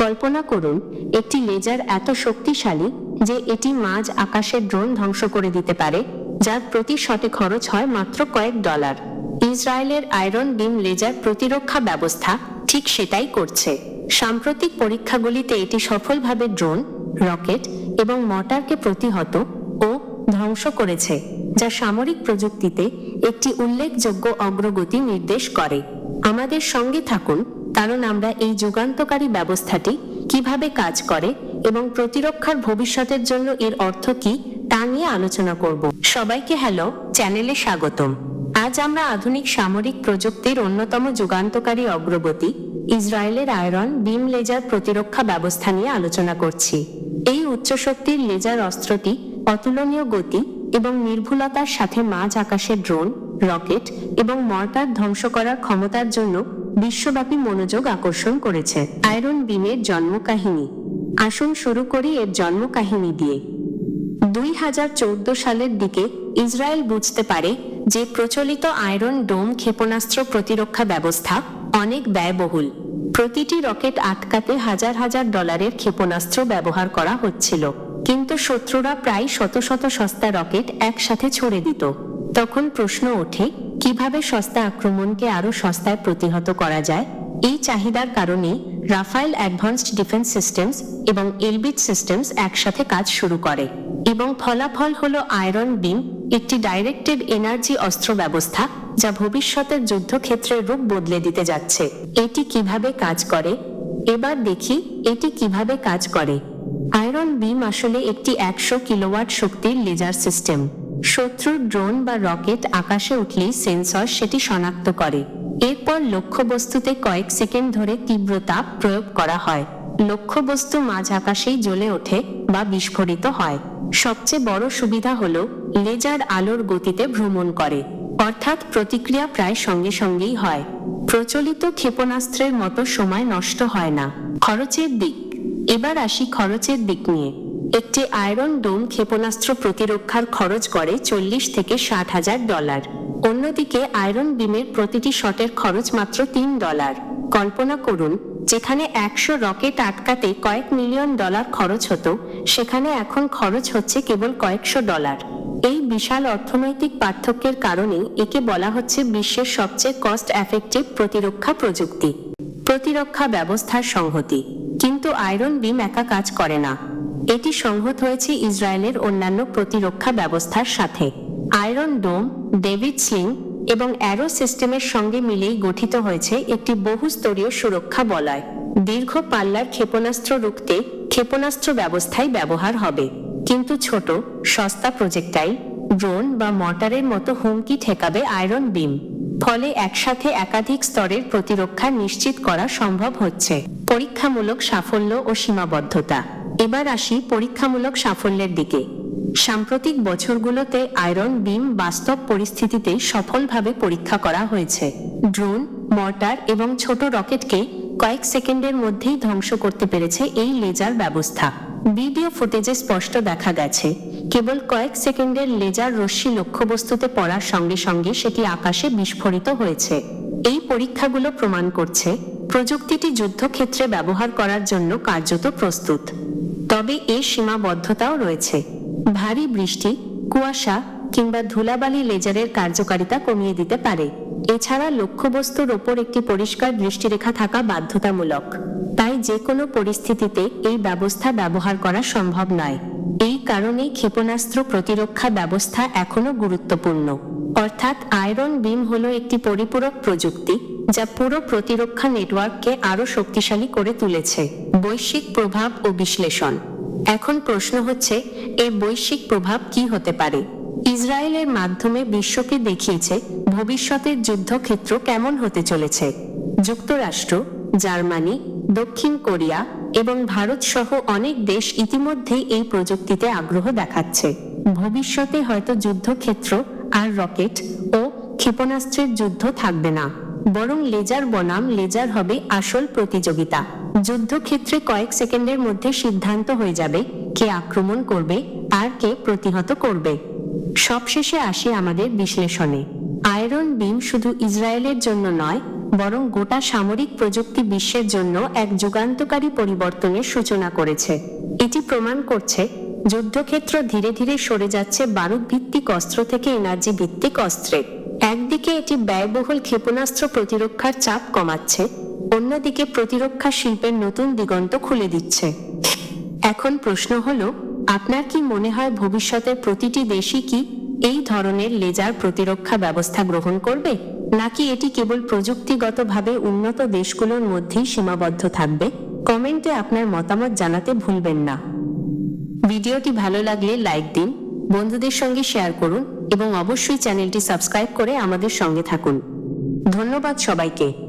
কল্পনা করুন, একটি লেজার এত শক্তিশালী যে এটি মাঝ আকাশের ড্রোন ধ্বংস করে দিতে পারে, যার প্রতি শটে খরচ হয় মাত্র কয়েক ডলার। ইসরায়েলের আয়রন বিম লেজার প্রতিরক্ষা ব্যবস্থা ঠিক সেটাই করছে। সাম্প্রতিক পরীক্ষাগুলিতে এটি সফলভাবে ড্রোন, রকেট এবং মর্টারকে প্রতিহত ও ধ্বংস করেছে, যা সামরিক প্রযুক্তিতে একটি উল্লেখযোগ্য অগ্রগতি নির্দেশ করে। আমাদের সঙ্গে থাকুন কারণ আমরা এই যুগান্তকারী ব্যবস্থাটি কীভাবে কাজ করে এবং প্রতিরক্ষার ভবিষ্যতের জন্য এর অর্থ কি, তা নিয়ে আলোচনা করব। সবাইকে হ্যালো চ্যানেলে স্বাগতম। আজ আমরা আধুনিক সামরিক প্রযুক্তির অন্যতম যুগান্তকারী অগ্রগতি, ইসরায়েলের আয়রন বিম লেজার প্রতিরক্ষা ব্যবস্থা নিয়ে আলোচনা করছি। এই উচ্চ শক্তির লেজার অস্ত্রটি অতুলনীয় গতি এবং নির্ভুলতার সাথে মাঝ আকাশে ড্রোন, রকেট এবং মর্টার ধ্বংস করার ক্ষমতার জন্য বিশ্বব্যাপী মনোযোগ আকর্ষণ করেছে। আয়রন বিমের জন্মকাহিনী। আসুন শুরু করি এর জন্মকাহিনী দিয়ে। দুই হাজার চৌদ্দ সালের দিকে ইসরায়েল বুঝতে পারে যে প্রচলিত আয়রন ডোম ক্ষেপণাস্ত্র প্রতিরক্ষা ব্যবস্থা অনেক ব্যয়বহুল। প্রতিটি রকেট আটকাতে হাজার হাজার ডলারের ক্ষেপণাস্ত্র ব্যবহার করা হচ্ছিল। কিন্তু শত্রুরা প্রায় শত শত সস্তা রকেট একসাথে ছড়ে দিত। তখন প্রশ্ন ওঠে কীভাবে সস্তা আক্রমণকে আরও সস্তায় প্রতিহত করা যায়? এই চাহিদার কারণে রাফায়েল অ্যাডভান্সড ডিফেন্স সিস্টেমস এবং এলবিট সিস্টেমস একসাথে কাজ শুরু করে এবং ফলাফল হল আয়রন বিম, একটি ডাইরেক্টেড এনার্জি অস্ত্র ব্যবস্থা যা ভবিষ্যতের যুদ্ধক্ষেত্রের রূপ বদলে দিতে যাচ্ছে। এটি কীভাবে কাজ করে? এবার দেখি এটি কীভাবে কাজ করে। আয়রন বিম আসলে একটি একশো কিলোওয়াট শক্তির লেজার সিস্টেম। শত্রুর ড্রোন বা রকেট আকাশে উঠলেই সেন্সর সেটি শনাক্ত করে। এরপর লক্ষ্যবস্তুতে কয়েক সেকেন্ড ধরে তীব্র তাপ প্রয়োগ করা হয়। লক্ষ্যবস্তু মাঝ আকাশেই জ্বলে ওঠে বা বিস্ফোরিত হয়। সবচেয়ে বড় সুবিধা হল, লেজার আলোর গতিতে ভ্রমণ করে। অর্থাৎ প্রতিক্রিয়া প্রায় সঙ্গে সঙ্গেই হয়। প্রচলিত ক্ষেপণাস্ত্রের মতো সময় নষ্ট হয় না। খরচের দিক। এবার আসি খরচের দিক নিয়ে। একটি আয়রন ডোম ক্ষেপণাস্ত্র প্রতিরক্ষার খরচ করে চল্লিশ থেকে ষাট হাজার ডলার। অন্যদিকে আয়রন বিমের প্রতিটি শটের খরচ মাত্র তিন ডলার। কল্পনা করুন, যেখানে একশো রকেট আটকাতে কয়েক মিলিয়ন ডলার খরচ হতো, সেখানে এখন খরচ হচ্ছে কেবল কয়েকশো ডলার। এই বিশাল অর্থনৈতিক পার্থক্যের কারণে একে বলা হচ্ছে বিশ্বের সবচেয়ে কস্ট এফেক্টিভ প্রতিরক্ষা প্রযুক্তি। প্রতিরক্ষা ব্যবস্থার সংহতি। কিন্তু আয়রন বিম একা কাজ করে না। এটি সংহত হয়েছে ইসরায়েলের অন্যান্য প্রতিরক্ষা ব্যবস্থার সাথে। আয়রন ডোম, ডেভিড স্লিং এবং অ্যারো সিস্টেমের সঙ্গে মিলেই গঠিত হয়েছে একটি বহুস্তরীয় সুরক্ষা বলয়। দীর্ঘ পাল্লার ক্ষেপণাস্ত্র রুখতে ক্ষেপণাস্ত্র ব্যবস্থায় ব্যবহার হবে। কিন্তু ছোট, সস্তা প্রজেক্টাইল, ড্রোন বা মর্টারের মতো হুমকি ঠেকাবে আয়রন বিম। ফলে একসাথে একাধিক স্তরের প্রতিরক্ষা নিশ্চিত করা সম্ভব হচ্ছে। পরীক্ষামূলক সাফল্য ও সীমাবদ্ধতা। এবার আসি পরীক্ষামূলক সাফল্যের দিকে। সাম্প্রতিক বছরগুলোতে আয়রন, বিম বাস্তব পরিস্থিতিতে সফলভাবে পরীক্ষা করা হয়েছে। ড্রোন, মর্টার এবং ছোট রকেটকে কয়েক সেকেন্ডের মধ্যেই ধ্বংস করতে পেরেছে এই লেজার ব্যবস্থা। ভিডিও ফুটেজে স্পষ্ট দেখা গেছে, কেবল কয়েক সেকেন্ডের লেজার রশ্মি লক্ষ্যবস্তুতে পড়ার সঙ্গে সঙ্গে সেটি আকাশে বিস্ফোরিত হয়েছে। এই পরীক্ষাগুলো প্রমাণ করছে, প্রযুক্তিটি যুদ্ধক্ষেত্রে ব্যবহার করার জন্য কার্যত প্রস্তুত। তবে এর সীমাবদ্ধতাও রয়েছে। ভারী বৃষ্টি, কুয়াশা কিংবা ধুলাবালি লেজারের কার্যকারিতা কমিয়ে দিতে পারে। এছাড়া লক্ষ্যবস্তুর ওপর একটি পরিষ্কার দৃষ্টিরেখা থাকা বাধ্যতামূলক। তাই যে কোনো পরিস্থিতিতে এই ব্যবস্থা ব্যবহার করা সম্ভব নয়। এই কারণে ক্ষেপণাস্ত্র প্রতিরক্ষা ব্যবস্থা এখনও গুরুত্বপূর্ণ। অর্থাৎ আয়রন বিম হলো একটি পরিপূরক প্রযুক্তি। যা পুরো প্রতিরক্ষা নেটওয়ার্ককে আরও শক্তিশালী করে তুলেছে। বৈশ্বিক প্রভাব ও বিশ্লেষণ। এখন প্রশ্ন হচ্ছে, এর বৈশ্বিক প্রভাব কি হতে পারে? ইসরায়েলের মাধ্যমে বিশ্বকে দেখিয়েছে ভবিষ্যতের যুদ্ধক্ষেত্র কেমন হতে চলেছে। যুক্তরাষ্ট্র, জার্মানি, দক্ষিণ কোরিয়া এবং ভারত সহ অনেক দেশ ইতিমধ্যেই এই প্রযুক্তিতে আগ্রহ দেখাচ্ছে। ভবিষ্যতে হয়তো যুদ্ধক্ষেত্র আর রকেট ও ক্ষেপণাস্ত্রের যুদ্ধ থাকবে না। বরং লেজার বনাম, লেজার হবে আসল প্রতিযোগিতা। যুদ্ধক্ষেত্রে কয়েক সেকেন্ডের মধ্যে সিদ্ধান্ত হয়ে যাবে কে আক্রমণ করবে, আর কে প্রতিহত করবে। সবশেষে আসি আমাদের বিশ্লেষণে। আয়রন বিম শুধু ইসরায়েলের জন্য নয়, বরং গোটা সামরিক প্রযুক্তি বিশ্বের জন্য এক যুগান্তকারী পরিবর্তনের সূচনা করেছে। এটি প্রমাণ করছে, যুদ্ধক্ষেত্র ধীরে ধীরে সরে যাচ্ছে বারুদ ভিত্তিক অস্ত্র থেকে এনার্জি ভিত্তিক অস্ত্রে। একদিকে এটি ব্যয়বহুল ক্ষেপণাস্ত্র প্রতিরক্ষার চাপ কমাচ্ছে, অন্যদিকে প্রতিরক্ষা শিল্পের নতুন দিগন্ত খুলে দিচ্ছে। এখন প্রশ্ন হলো, আপনার কি মনে হয় ভবিষ্যতের প্রতিটি দেশই কি এই ধরনের লেজার প্রতিরক্ষা ব্যবস্থা গ্রহণ করবে? নাকি এটি কেবল প্রযুক্তিগতভাবে উন্নত দেশগুলোর মধ্যেই সীমাবদ্ধ থাকবে? কমেন্টে আপনার মতামত জানাতে ভুলবেন না। ভিডিওটি ভালো লাগলে লাইক দিন বন্ধুদের সঙ্গে শেয়ার করুন এবং অবশ্যই চ্যানেলটি সাবস্ক্রাইব করে আমাদের সঙ্গে থাকুন। ধন্যবাদ সবাইকে।